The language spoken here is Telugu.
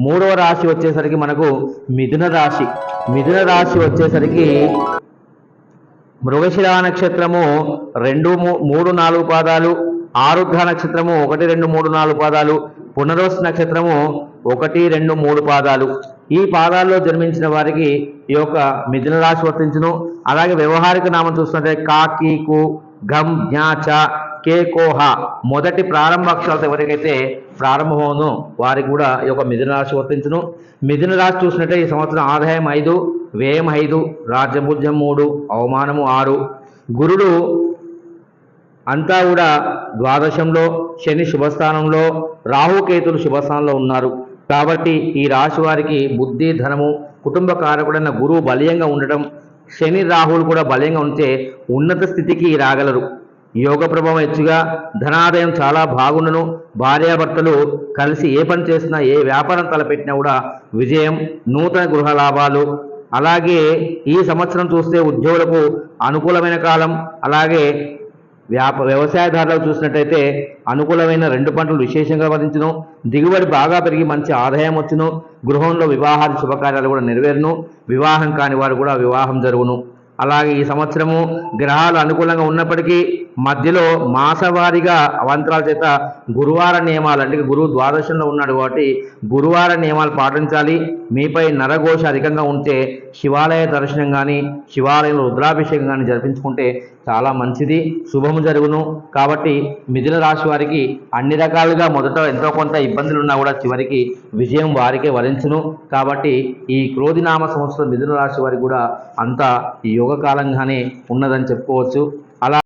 మూడవ రాశి వచ్చేసరికి మనకు మిథున రాశి. మిథున రాశి వచ్చేసరికి మృగశిర నక్షత్రము రెండు మూ- మూడు నాలుగు పాదాలు ఆరుద్ర నక్షత్రము ఒకటి రెండు మూడు నాలుగు పాదాలు పునరోస్ నక్షత్రము ఒకటి రెండు మూడు పాదాలు. ఈ పాదాల్లో జన్మించిన వారికి ఈ యొక్క మిథున రాశి వర్తించును. అలాగే వ్యవహారిక నామం చూస్తుంటే కాకీకు గమ్ జ్ఞా చ కే కోహ. మొదటి ప్రారంభ అక్షరాలతో ఎవరికైతే ప్రారంభమవును వారికి కూడా ఈ యొక్క మిథున రాశి వర్తించును. మిథున రాశి చూసినట్టే ఈ సంవత్సరం ఆదాయం ఐదు వ్యయం ఐదు రాజ్యభుజ్యం మూడు అవమానము ఆరు. గురుడు అంతా కూడా ద్వాదశంలో శని శుభస్థానంలో రాహుకేతులు శుభస్థానంలో ఉన్నారు. కాబట్టి ఈ రాశి వారికి బుద్ధి ధనము కుటుంబ కారకుడైన గురువు బలీయంగా ఉండటం శని రాహువులు కూడా బలంగా ఉంటే ఉన్నత స్థితికి రాగలరు. యోగ ప్రభావం హెచ్చుగా ధనాదాయం చాలా బాగుండును. భార్యాభర్తలు కలిసి ఏ పని చేసినా ఏ వ్యాపారం తలపెట్టినా కూడా విజయం నూతన గృహ లాభాలు. అలాగే ఈ సంవత్సరం చూస్తే ఉద్యోగులకు అనుకూలమైన కాలం. అలాగే వ్యాప వ్యవసాయదారులకు చూసినట్టయితే అనుకూలమైన రెండు పంటలు విశేషంగా వరించును దిగుబడి బాగా పెరిగి మంచి ఆదాయం వచ్చును. గృహంలో వివాహాది శుభకార్యాలు కూడా నెరవేరును. వివాహం కాని వారు కూడా వివాహం జరుగును. అలాగే ఈ సంవత్సరము గ్రహాలు అనుకూలంగా ఉన్నప్పటికీ మధ్యలో మాసవారీగా అవంతరాల చేత గురువార నియమాలు అంటే గురువు ద్వాదశంలో ఉన్నాడు కాబట్టి గురువార నియమాలు పాటించాలి. మీపై నరఘోష అధికంగా ఉంటే శివాలయ దర్శనం కానీ శివాలయంలో రుద్రాభిషేకం కానీ జరిపించుకుంటే చాలా మంచిది శుభము జరుగును. కాబట్టి మిథున రాశి వారికి అన్ని రకాలుగా మొదట ఎంతో కొంత ఇబ్బందులు ఉన్నా కూడా చివరికి విజయం వారికే వరించును. కాబట్టి ఈ క్రోధినామ సంవత్సరం మిథున రాశి వారికి కూడా అంత ఈ యోగకాలంగానే ఉన్నదని చెప్పుకోవచ్చు.